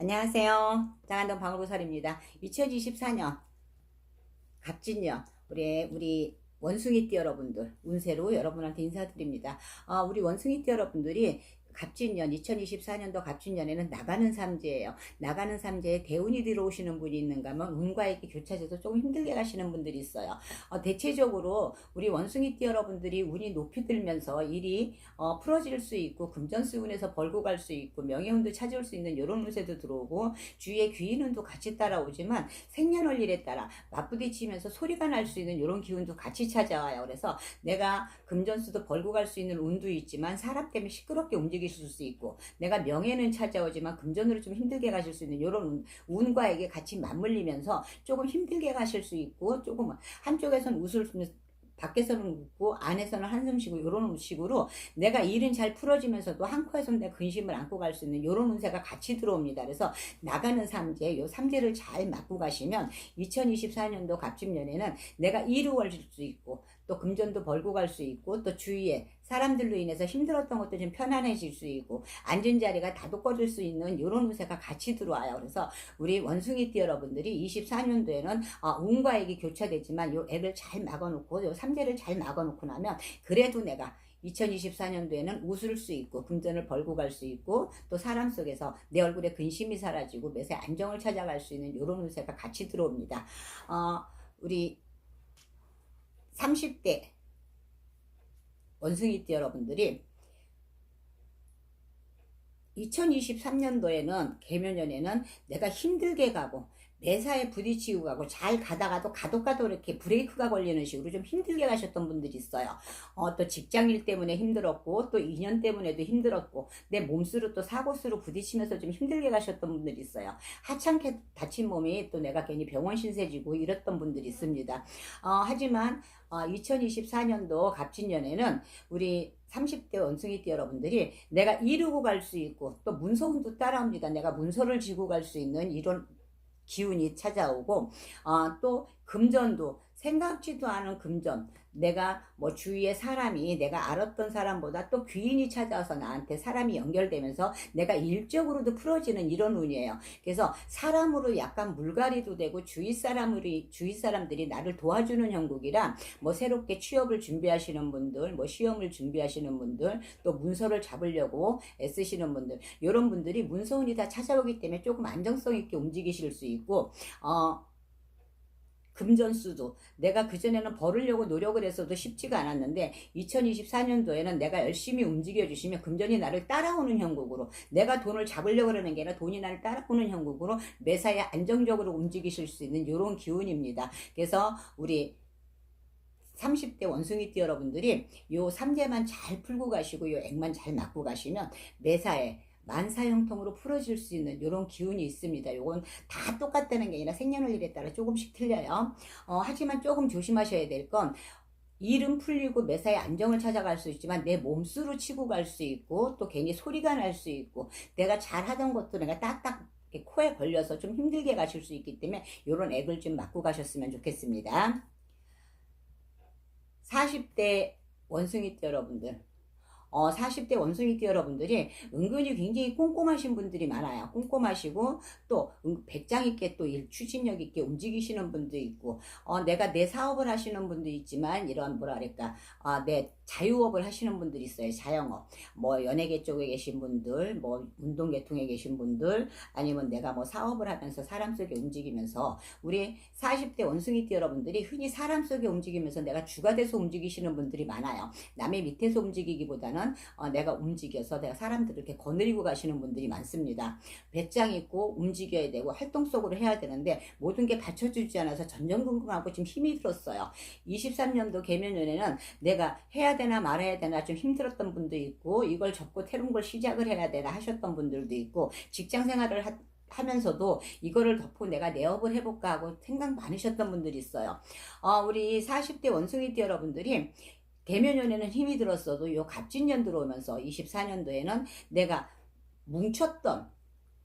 안녕하세요. 장안동 방울구설입니다. 2024년 갑진년 우리 우리 원숭이띠 여러분들 운세로 여러분한테 인사드립니다. 아, 우리 원숭이띠 여러분들이 갑진년 2024년도 갑진년에는 나가는 삼재예요. 나가는 삼재에 대운이 들어오시는 분이 있는가 하면 운과 이렇게 교차돼서 조금 힘들게 가시는 분들이 있어요. 어, 대체적으로 우리 원숭이띠 여러분들이 운이 높이 들면서 일이 어, 풀어질 수 있고 금전수 운에서 벌고 갈 수 있고 명예운도 찾아올 수 있는 이런 운세도 들어오고 주위에 귀인운도 같이 따라오지만 생년월 일에 따라 맞부딪히면서 소리가 날 수 있는 이런 기운도 같이 찾아와요. 그래서 내가 금전수도 벌고 갈 수 있는 운도 있지만 사람 때문에 시끄럽게 움직이 실수 있고 내가 명예는 찾아오지만 금전으로 좀 힘들게 가실 수 있는 이런 운, 운과 이게 같이 맞물리면서 조금 힘들게 가실 수 있고 조금 한쪽에서는 웃을 수 있는 밖에서는 웃고 안에서는 한숨 쉬고 이런 식으로 내가 일은 잘 풀어지면서도 한 코에서는 내 근심을 안고 갈 수 있는 이런 운세가 같이 들어옵니다. 그래서 나가는 삼재, 요 삼재를 잘 맞고 가시면 2024년도 갑진년에는 내가 이루어질 수 있고 또 금전도 벌고 갈 수 있고 또 주위에 사람들로 인해서 힘들었던 것도 좀 편안해질 수 있고 앉은 자리가 다독거릴 수 있는 이런 운세가 같이 들어와요. 그래서 우리 원숭이띠 여러분들이 24년도에는 어, 운과 액이 교차되지만 요 액을 잘 막아놓고 요 삼재를 잘 막아놓고 나면 그래도 내가 2024년도에는 웃을 수 있고 금전을 벌고 갈 수 있고 또 사람 속에서 내 얼굴에 근심이 사라지고 매세 안정을 찾아갈 수 있는 이런 운세가 같이 들어옵니다. 어, 우리 30대 원숭이띠 여러분들이 2023년도에는 개면연에는 내가 힘들게 가고 매사에 부딪히고 가고 잘 가다가도 가도가도 이렇게 브레이크가 걸리는 식으로 좀 힘들게 가셨던 분들이 있어요. 어, 또 직장일 때문에 힘들었고 또 인연 때문에도 힘들었고 내 몸수로 또 사고수로 부딪히면서 좀 힘들게 가셨던 분들이 있어요. 하찮게 다친 몸이 또 내가 괜히 병원 신세지고 이랬던 분들이 있습니다. 어, 하지만 어, 2024년도 갑진년에는 우리 30대 원숭이띠 여러분들이 내가 이루고 갈 수 있고 또 문서운도 따라옵니다. 내가 문서를 지고 갈 수 있는 이런 기운이 찾아오고 어, 또 금전도 생각지도 않은 금전 내가 뭐 주위에 사람이 내가 알았던 사람보다 또 귀인이 찾아와서 나한테 사람이 연결되면서 내가 일적으로도 풀어지는 이런 운이에요. 그래서 사람으로 약간 물갈이도 되고 주위 사람으로 주위 사람들이 나를 도와주는 형국이라 뭐 새롭게 취업을 준비하시는 분들, 뭐 시험을 준비하시는 분들, 또 문서를 잡으려고 애쓰시는 분들 이런 분들이 문서운이 다 찾아오기 때문에 조금 안정성 있게 움직이실 수 있고 어. 금전수도 내가 그전에는 벌으려고 노력을 했어도 쉽지가 않았는데 2024년도에는 내가 열심히 움직여 주시면 금전이 나를 따라오는 형국으로 내가 돈을 잡으려고 그러는 게 아니라 돈이 나를 따라오는 형국으로 매사에 안정적으로 움직이실 수 있는 이런 기운입니다. 그래서 우리 30대 원숭이띠 여러분들이 요 3제만 잘 풀고 가시고 요 액만 잘 맞고 가시면 매사에 만사형통으로 풀어질 수 있는 이런 기운이 있습니다. 요건 다 똑같다는 게 아니라 생년월일에 따라 조금씩 틀려요. 어, 하지만 조금 조심하셔야 될 건 일은 풀리고 매사에 안정을 찾아갈 수 있지만 내 몸수로 치고 갈 수 있고 또 괜히 소리가 날 수 있고 내가 잘하던 것도 내가 딱딱 코에 걸려서 좀 힘들게 가실 수 있기 때문에 이런 액을 좀 맞고 가셨으면 좋겠습니다. 40대 원숭이띠 여러분들 어, 40대 원숭이띠 여러분들이 은근히 굉장히 꼼꼼하신 분들이 많아요. 꼼꼼하시고 또 배짱 있게 또 일 추진력 있게 움직이시는 분도 있고 어, 내가 내 사업을 하시는 분도 있지만 이런 뭐라 그럴까 어, 내 자유업을 하시는 분들이 있어요. 자영업. 뭐 연예계 쪽에 계신 분들, 뭐 운동계통에 계신 분들, 아니면 내가 뭐 사업을 하면서 사람 속에 움직이면서 우리 40대 원숭이띠 여러분들이 흔히 사람 속에 움직이면서 내가 주가 돼서 움직이시는 분들이 많아요. 남의 밑에서 움직이기보다는 어, 내가 움직여서 내가 사람들을 이렇게 거느리고 가시는 분들이 많습니다. 배짱 있고 움직여야 되고 활동적으로 해야 되는데 모든 게 받쳐주지 않아서 전전긍긍하고 지금 힘이 들었어요. 23년도 개면연에는 내가 해야 되나 말아야 되나 좀 힘들었던 분도 있고 이걸 접고 새로운 걸 시작을 해야 되나 하셨던 분들도 있고 직장 생활을 하, 하면서도 이거를 덮고 내가 내업을 해볼까 하고 생각 많으셨던 분들이 있어요. 어, 우리 40대 원숭이띠 여러분들이 대면연에는 힘이 들었어도 요 갑진년 들어오면서 24년도에는 내가 뭉쳤던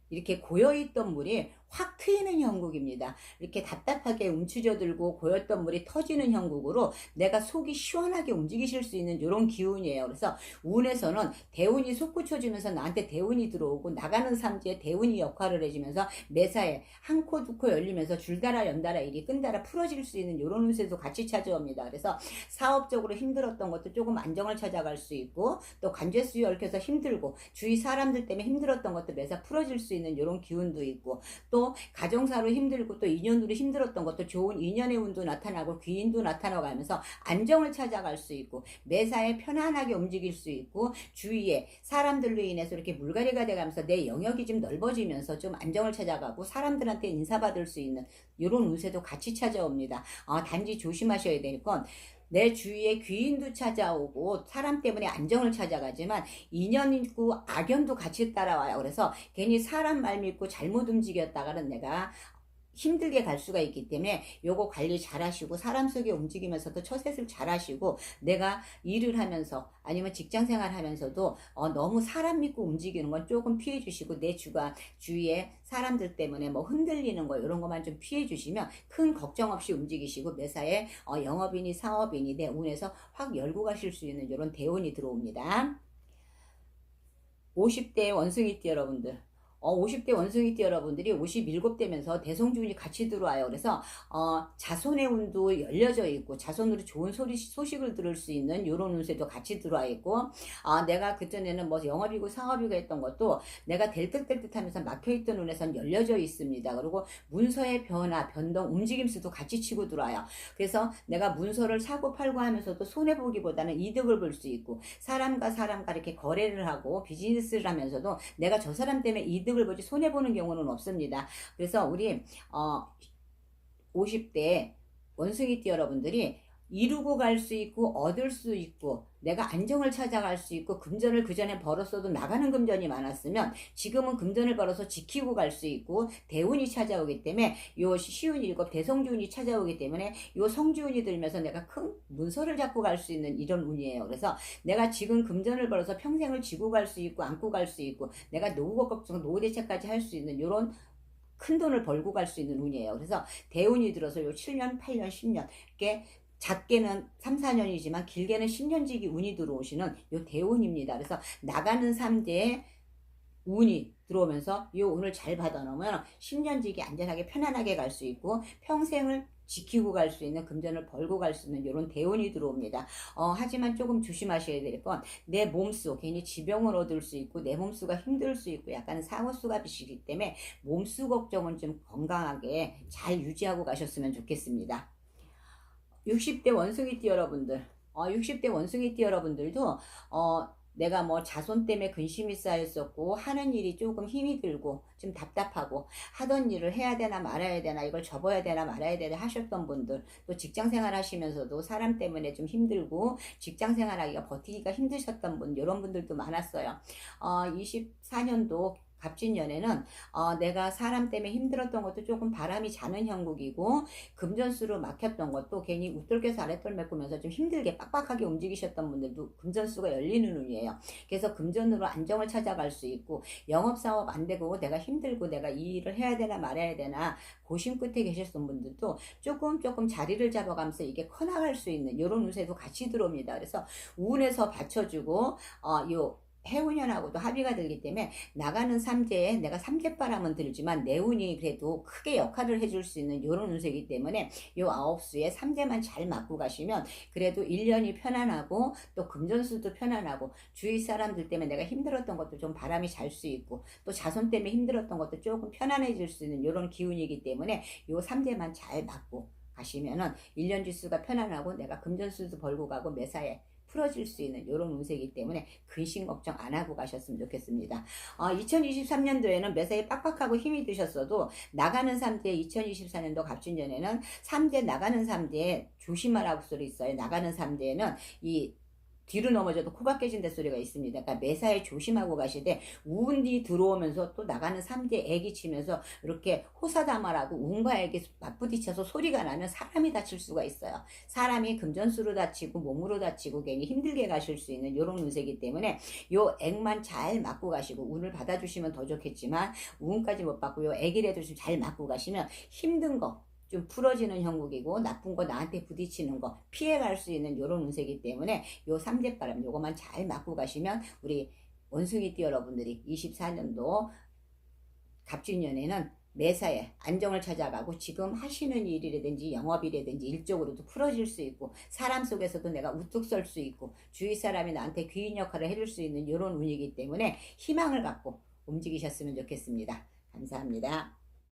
이렇게 고여있던 물이 확 트이는 형국입니다. 이렇게 답답하게 움츠려들고 고였던 물이 터지는 형국으로 내가 속이 시원하게 움직이실 수 있는 이런 기운이에요. 그래서 운에서는 대운이 솟구쳐주면서 나한테 대운이 들어오고 나가는 삼지에 대운이 역할을 해주면서 매사에 한 코 두 코 열리면서 줄달아 연달아 일이 끈달아 풀어질 수 있는 이런 운세도 같이 찾아옵니다. 그래서 사업적으로 힘들었던 것도 조금 안정을 찾아갈 수 있고 또 관제수에 얽혀서 힘들고 주위 사람들 때문에 힘들었던 것도 매사 풀어질 수 있는 이런 기운도 있고 또 가정사로 힘들고 또 인연으로 힘들었던 것도 좋은 인연의 운도 나타나고 귀인도 나타나고 하면서 안정을 찾아갈 수 있고 매사에 편안하게 움직일 수 있고 주위에 사람들로 인해서 이렇게 물갈이가 돼가면서 내 영역이 좀 넓어지면서 좀 안정을 찾아가고 사람들한테 인사받을 수 있는 이런 운세도 같이 찾아옵니다. 어, 단지 조심하셔야 될 건 내 주위에 귀인도 찾아오고 사람 때문에 안정을 찾아가지만 인연 있고 악연도 같이 따라와요. 그래서 괜히 사람 말 믿고 잘못 움직였다가는 내가 힘들게 갈 수가 있기 때문에 요거 관리 잘 하시고 사람 속에 움직이면서도 처셋을 잘 하시고 내가 일을 하면서 아니면 직장 생활 하면서도 어, 너무 사람 믿고 움직이는 건 조금 피해 주시고 내 주가 주위에 사람들 때문에 뭐 흔들리는 거 이런 것만 좀 피해 주시면 큰 걱정 없이 움직이시고 매사에 어, 영업인이 사업인이 내 운에서 확 열고 가실 수 있는 이런 대운이 들어옵니다. 50대 원숭이띠 여러분들 어, 50대 원숭이띠 여러분들이 57되면서 대성주운이 같이 들어와요. 그래서 어, 자손의 운도 열려져 있고 자손으로 좋은 소리, 소식을 들을 수 있는 이런 운세도 같이 들어와 있고 아, 내가 그전에는 뭐 영업이고 상업이고 했던 것도 내가 될듯될듯 하면서 막혀있던 운에선 열려져 있습니다. 그리고 문서의 변화, 변동, 움직임수도 같이 치고 들어와요. 그래서 내가 문서를 사고 팔고 하면서도 손해보기보다는 이득을 볼 수 있고 사람과 사람과 이렇게 거래를 하고 비즈니스를 하면서도 내가 저 사람 때문에 이득 이득을 보지 손해 보는 경우는 없습니다. 그래서 우리 어 50대 원숭이띠 여러분들이 이루고 갈 수 있고 얻을 수 있고 내가 안정을 찾아갈 수 있고 금전을 그 전에 벌었어도 나가는 금전이 많았으면 지금은 금전을 벌어서 지키고 갈 수 있고 대운이 찾아오기 때문에 요 시운 일곱 대성주운이 찾아오기 때문에 요 성주운이 들면서 내가 큰 문서를 잡고 갈 수 있는 이런 운이에요. 그래서 내가 지금 금전을 벌어서 평생을 지고 갈 수 있고 안고 갈 수 있고 내가 노후 걱정 노후 대책까지 할 수 있는 이런 큰 돈을 벌고 갈 수 있는 운이에요. 그래서 대운이 들어서 요 7년, 8년, 10년 이렇게 작게는 3, 4년이지만 길게는 10년지기 운이 들어오시는 요 대운입니다. 그래서 나가는 3대에 운이 들어오면서 이 운을 잘 받아놓으면 10년지기 안전하게 편안하게 갈 수 있고 평생을 지키고 갈 수 있는 금전을 벌고 갈 수 있는 이런 대운이 들어옵니다. 어, 하지만 조금 조심하셔야 될 건 내 몸수 괜히 지병을 얻을 수 있고 내 몸수가 힘들 수 있고 약간 상호수가 비시기 때문에 몸수 걱정은 좀 건강하게 잘 유지하고 가셨으면 좋겠습니다. 60대 원숭이띠 여러분들, 어, 60대 원숭이띠 여러분들도, 어, 내가 뭐 자손 때문에 근심이 쌓였었고 하는 일이 조금 힘이 들고 좀 답답하고 하던 일을 해야 되나 말아야 되나 이걸 접어야 되나 말아야 되나 하셨던 분들 또 직장 생활 하시면서도 사람 때문에 좀 힘들고 직장 생활 하기가 버티기가 힘드셨던 분 이런 분들도 많았어요. 어, 24년도 갑진년에는 어, 내가 사람 때문에 힘들었던 것도 조금 바람이 자는 형국이고 금전수로 막혔던 것도 괜히 웃돌겨서 아랫돌 메꾸면서 좀 힘들게 빡빡하게 움직이셨던 분들도 금전수가 열리는 운이에요. 그래서 금전으로 안정을 찾아갈 수 있고 영업사업 안 되고 내가 힘들고 내가 이 일을 해야 되나 말아야 되나 고심 끝에 계셨던 분들도 조금 조금 자리를 잡아가면서 이게 커나갈 수 있는 이런 운세도 같이 들어옵니다. 그래서 운에서 받쳐주고 어, 요 해운년하고도 합의가 들기 때문에 나가는 삼재에 내가 삼재바람은 들지만 내 운이 그래도 크게 역할을 해줄 수 있는 이런 운세이기 때문에 요 아홉 수에 삼재만 잘 맞고 가시면 그래도 1년이 편안하고 또 금전수도 편안하고 주위 사람들 때문에 내가 힘들었던 것도 좀 바람이 잘 수 있고 또 자손 때문에 힘들었던 것도 조금 편안해질 수 있는 이런 기운이기 때문에 요 삼재만 잘 맞고 가시면은 1년 지수가 편안하고 내가 금전수도 벌고 가고 매사에 풀어질 수 있는 이런 운세이기 때문에 근심 걱정 안 하고 가셨으면 좋겠습니다. 어, 2023년도에는 매사에 빡빡하고 힘이 드셨어도 나가는 3대 2024년도 갑진년에는 3대 나가는 3대에 조심하라고 소리 있어요. 나가는 3대에는 이 뒤로 넘어져도 코가 깨진다 소리가 있습니다. 그러니까 매사에 조심하고 가시되 운이 들어오면서 또 나가는 삼재 애기 치면서 이렇게 호사다말하고 운과 애기 맞부딪혀서 소리가 나면 사람이 다칠 수가 있어요. 사람이 금전수로 다치고 몸으로 다치고 괜히 힘들게 가실 수 있는 이런 운세이기 때문에 요 액만 잘 맞고 가시고 운을 받아주시면 더 좋겠지만 운까지 못 받고 요 애기라도 좀 잘 맞고 가시면 힘든 거 좀 풀어지는 형국이고 나쁜 거 나한테 부딪히는 거 피해갈 수 있는 요런 운세이기 때문에 요 삼재바람 요거만 잘 맞고 가시면 우리 원숭이띠 여러분들이 24년도 갑진년에는 매사에 안정을 찾아가고 지금 하시는 일이라든지 영업이라든지 일적으로도 풀어질 수 있고 사람 속에서도 내가 우뚝 설 수 있고 주위 사람이 나한테 귀인 역할을 해줄 수 있는 이런 운이기 때문에 희망을 갖고 움직이셨으면 좋겠습니다. 감사합니다.